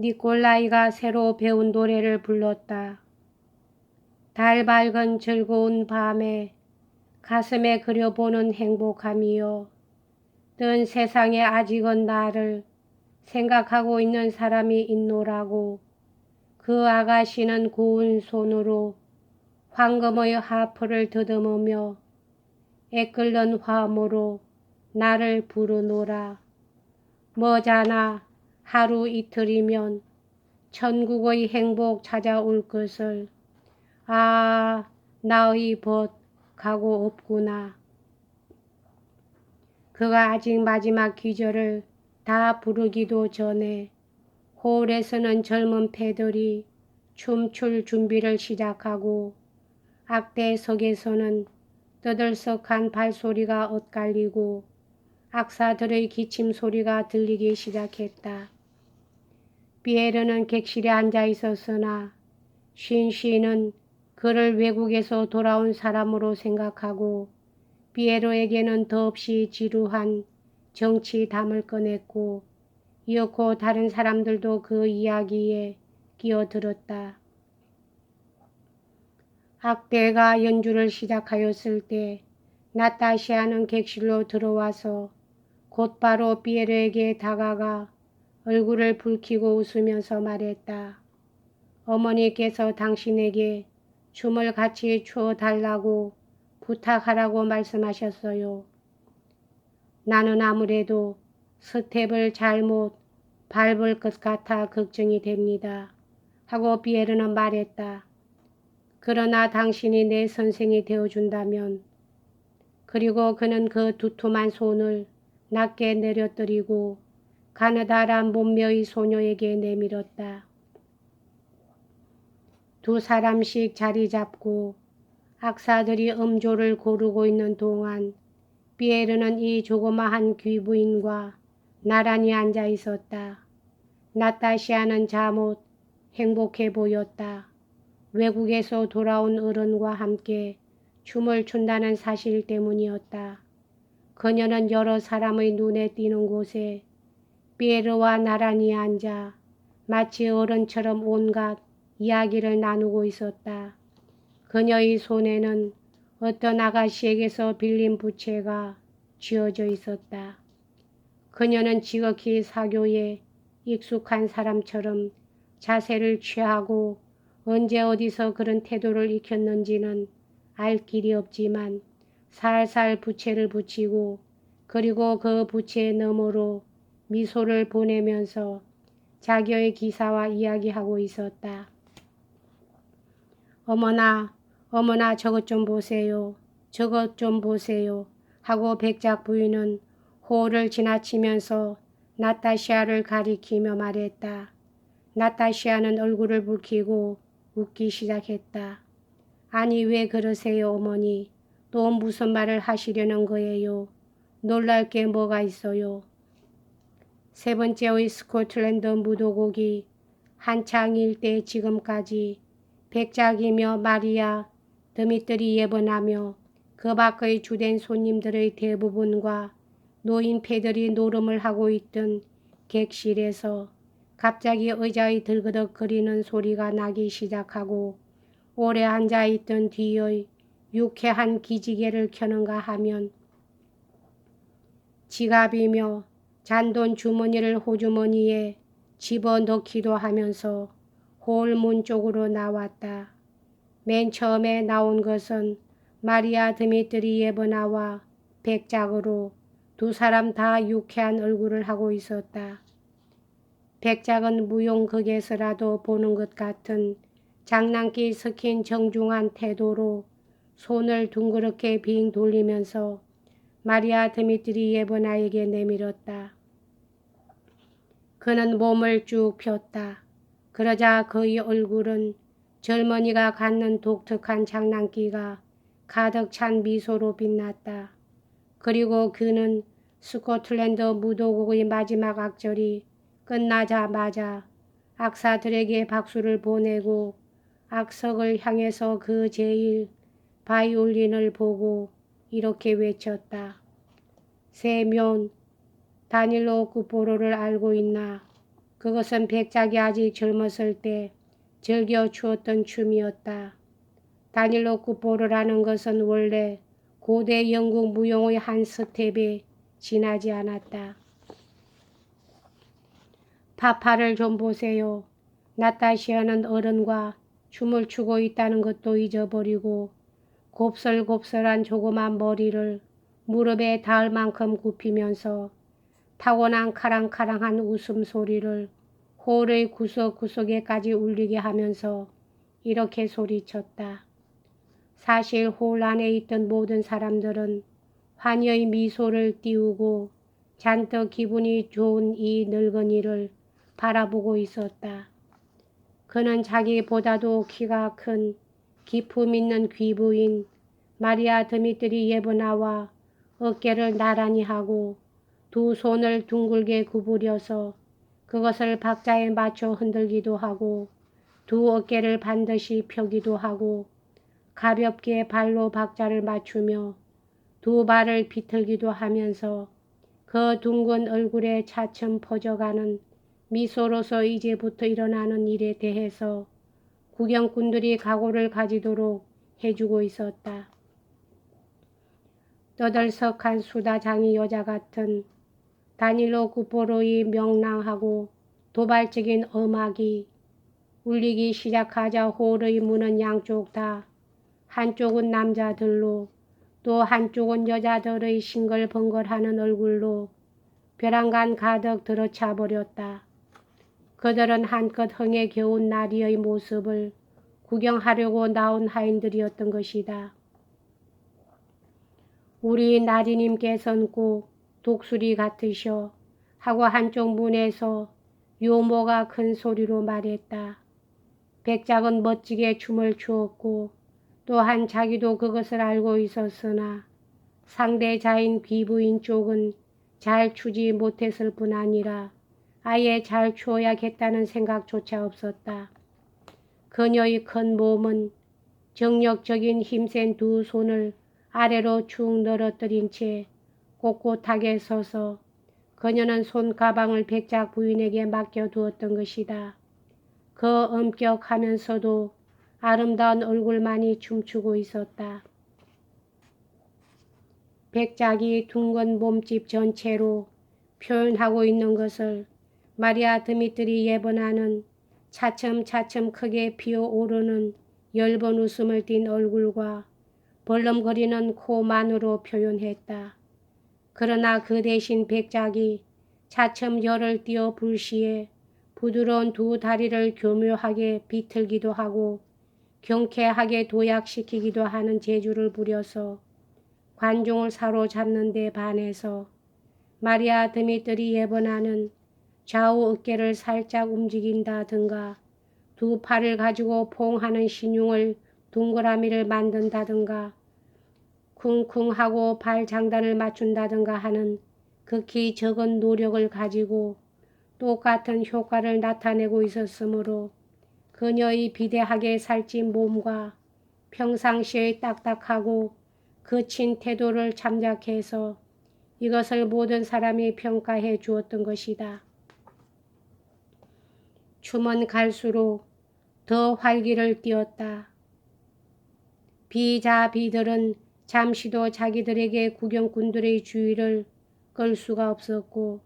니콜라이가 새로 배운 노래를 불렀다. 달 밝은 즐거운 밤에 가슴에 그려보는 행복함이요. 뜬 세상에 아직은 나를 생각하고 있는 사람이 있노라고 그 아가씨는 고운 손으로 황금의 하프를 더듬으며 애끓는 화음으로 나를 부르노라. 머자나 하루 이틀이면 천국의 행복 찾아올 것을 아 나의 벗 가고 없구나. 그가 아직 마지막 기절을 다 부르기도 전에 홀에서는 젊은 패들이 춤출 준비를 시작하고 악대석에서는 떠들썩한 발소리가 엇갈리고 악사들의 기침 소리가 들리기 시작했다. 피에르는 객실에 앉아 있었으나 쉰쉬는 그를 외국에서 돌아온 사람으로 생각하고 피에로에게는 더없이 지루한 정치 담을 꺼냈고 이었고 다른 사람들도 그 이야기에 끼어들었다. 악대가 연주를 시작하였을 때 나타시아는 객실로 들어와서 곧바로 피에르에게 다가가 얼굴을 붉히고 웃으면서 말했다. 어머니께서 당신에게 춤을 같이 추어 달라고 부탁하라고 말씀하셨어요. 나는 아무래도 스텝을 잘못 밟을 것 같아 걱정이 됩니다. 하고 비에르는 말했다. 그러나 당신이 내 선생이 되어준다면 그리고 그는 그 두툼한 손을 낮게 내려뜨리고 가느다란 몸매의 소녀에게 내밀었다. 두 사람씩 자리 잡고 악사들이 음조를 고르고 있는 동안 비에르는 이 조그마한 귀부인과 나란히 앉아 있었다. 나타시아는 잠옷 행복해 보였다. 외국에서 돌아온 어른과 함께 춤을 춘다는 사실 때문이었다. 그녀는 여러 사람의 눈에 띄는 곳에 피에르와 나란히 앉아 마치 어른처럼 온갖 이야기를 나누고 있었다. 그녀의 손에는 어떤 아가씨에게서 빌린 부채가 쥐어져 있었다. 그녀는 지극히 사교에 익숙한 사람처럼 자세를 취하고 언제 어디서 그런 태도를 익혔는지는 알 길이 없지만 살살 부채를 붙이고 그리고 그 부채 너머로 미소를 보내면서 자기의 기사와 이야기하고 있었다. 어머나, 어머나 저것 좀 보세요. 저것 좀 보세요. 하고 백작 부인은 호를 지나치면서 나타시아를 가리키며 말했다. 나타시아는 얼굴을 붉히고 웃기 시작했다. 아니 왜 그러세요 어머니? 또 무슨 말을 하시려는 거예요? 놀랄 게 뭐가 있어요? 세 번째의 스코틀랜드 무도곡이 한창일 때 지금까지 백작이며 마리아 드미들이 예번하며 그 밖의 주된 손님들의 대부분과 노인패들이 노름을 하고 있던 객실에서 갑자기 의자의 들그덕거리는 소리가 나기 시작하고 오래 앉아있던 뒤의 유쾌한 기지개를 켜는가 하면 지갑이며 잔돈 주머니를 호주머니에 집어넣기도 하면서 홀문 쪽으로 나왔다. 맨 처음에 나온 것은 마리아 드미트리 예버나와 백작으로 두 사람 다 유쾌한 얼굴을 하고 있었다. 백작은 무용극에서라도 보는 것 같은 장난기 섞인 정중한 태도로 손을 둥그렇게 빙 돌리면서 마리아 드미트리 예버나에게 내밀었다. 그는 몸을 쭉 폈다. 그러자 그의 얼굴은 젊은이가 갖는 독특한 장난기가 가득 찬 미소로 빛났다. 그리고 그는 스코틀랜드 무도국의 마지막 악절이 끝나자마자 악사들에게 박수를 보내고 악석을 향해서 그 제일 바이올린을 보고 이렇게 외쳤다. 세면 다닐로 쿠포로를 알고 있나? 그것은 백작이 아직 젊었을 때 즐겨 추었던 춤이었다. 다닐로 쿠포르라는 것은 원래 고대 영국 무용의 한 스텝에 지나지 않았다. 파파를 좀 보세요. 나타시아는 어른과 춤을 추고 있다는 것도 잊어버리고 곱슬곱슬한 조그만 머리를 무릎에 닿을 만큼 굽히면서 타고난 카랑카랑한 웃음소리를 홀의 구석구석에까지 울리게 하면서 이렇게 소리쳤다. 사실 홀 안에 있던 모든 사람들은 환희의 미소를 띄우고 잔뜩 기분이 좋은 이 늙은이를 바라보고 있었다. 그는 자기보다도 키가 큰 기품 있는 귀부인 마리아 드미트리 예브나와 어깨를 나란히 하고 두 손을 둥글게 구부려서 그것을 박자에 맞춰 흔들기도 하고 두 어깨를 반드시 펴기도 하고 가볍게 발로 박자를 맞추며 두 발을 비틀기도 하면서 그 둥근 얼굴에 차츰 퍼져가는 미소로서 이제부터 일어나는 일에 대해서 구경꾼들이 각오를 가지도록 해주고 있었다. 떠들썩한 수다장이 여자 같은 다닐로 구포로의 명랑하고 도발적인 음악이 울리기 시작하자 홀의 문은 양쪽 다 한쪽은 남자들로 또 한쪽은 여자들의 싱글벙글하는 얼굴로 벼랑간 가득 들어차 버렸다. 그들은 한껏 흥에 겨운 나리의 모습을 구경하려고 나온 하인들이었던 것이다. 우리 나리님께서는 꼭 독수리 같으셔 하고 한쪽 문에서 요모가 큰 소리로 말했다. 백작은 멋지게 춤을 추었고 또한 자기도 그것을 알고 있었으나 상대자인 귀부인 쪽은 잘 추지 못했을 뿐 아니라 아예 잘 추어야겠다는 생각조차 없었다. 그녀의 큰 몸은 정력적인 힘센 두 손을 아래로 축 늘어뜨린 채 꼿꼿하게 서서 그녀는 손가방을 백작 부인에게 맡겨두었던 것이다. 그 엄격하면서도 아름다운 얼굴만이 춤추고 있었다. 백작이 둥근 몸집 전체로 표현하고 있는 것을 마리아 드미트리 예번하는 차츰차츰 크게 피어오르는 엷은 웃음을 띤 얼굴과 벌렁거리는 코만으로 표현했다. 그러나 그 대신 백작이 차츰 열을 띄어 불시에 부드러운 두 다리를 교묘하게 비틀기도 하고 경쾌하게 도약시키기도 하는 재주를 부려서 관중을 사로잡는 데 반해서 마리아 드미트리 예번하는 좌우 어깨를 살짝 움직인다든가 두 팔을 가지고 봉하는 신용을 동그라미를 만든다든가 쿵쿵하고 발 장단을 맞춘다든가 하는 극히 적은 노력을 가지고 똑같은 효과를 나타내고 있었으므로 그녀의 비대하게 살찐 몸과 평상시의 딱딱하고 거친 태도를 참작해서 이것을 모든 사람이 평가해 주었던 것이다. 춤은 갈수록 더 활기를 띄었다. 비자비들은 잠시도 자기들에게 구경꾼들의 주의를 끌 수가 없었고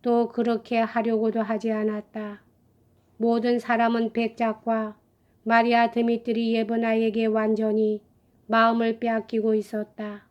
또 그렇게 하려고도 하지 않았다. 모든 사람은 백작과 마리아 드미트리 예브나에게 완전히 마음을 빼앗기고 있었다.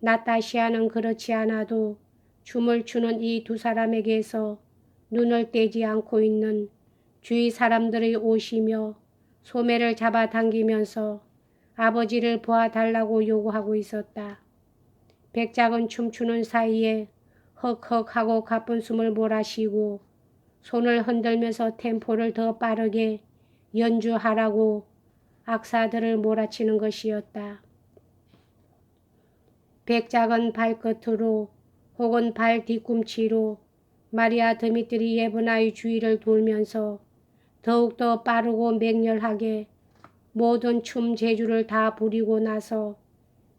나타시아는 그렇지 않아도 춤을 추는 이 두 사람에게서 눈을 떼지 않고 있는 주위 사람들의 옷이며 소매를 잡아당기면서 아버지를 보아달라고 요구하고 있었다. 백작은 춤추는 사이에 헉헉하고 가쁜 숨을 몰아쉬고 손을 흔들면서 템포를 더 빠르게 연주하라고 악사들을 몰아치는 것이었다. 백작은 발끝으로 혹은 발 뒤꿈치로 마리아 드미트리 예브나의 주위를 돌면서 더욱더 빠르고 맹렬하게 모든 춤 재주를 다 부리고 나서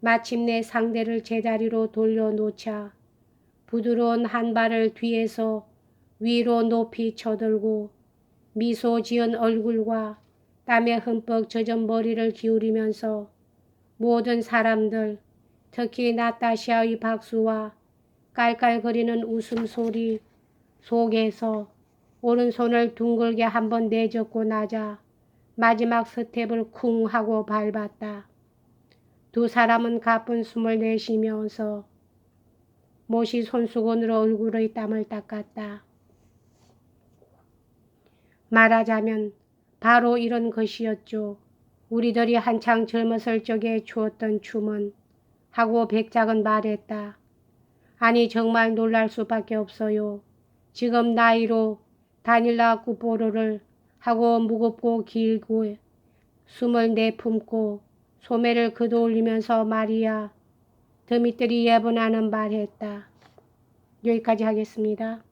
마침내 상대를 제자리로 돌려놓자 부드러운 한 발을 뒤에서 위로 높이 쳐들고 미소 지은 얼굴과 땀에 흠뻑 젖은 머리를 기울이면서 모든 사람들, 특히 나타샤의 박수와 깔깔거리는 웃음소리 속에서 오른손을 둥글게 한번 내젓고 나자 마지막 스텝을 쿵 하고 밟았다. 두 사람은 가쁜 숨을 내쉬면서 못이 손수건으로 얼굴의 땀을 닦았다. 말하자면 바로 이런 것이었죠. 우리들이 한창 젊었을 적에 추었던 춤은 하고 백작은 말했다. 아니 정말 놀랄 수밖에 없어요. 지금 나이로 다닐라 꾸뽀로를 하고 무겁고 길고 숨을 내품고 소매를 그도올리면서 말이야. 드미들이 예분하는 말했다. 여기까지 하겠습니다.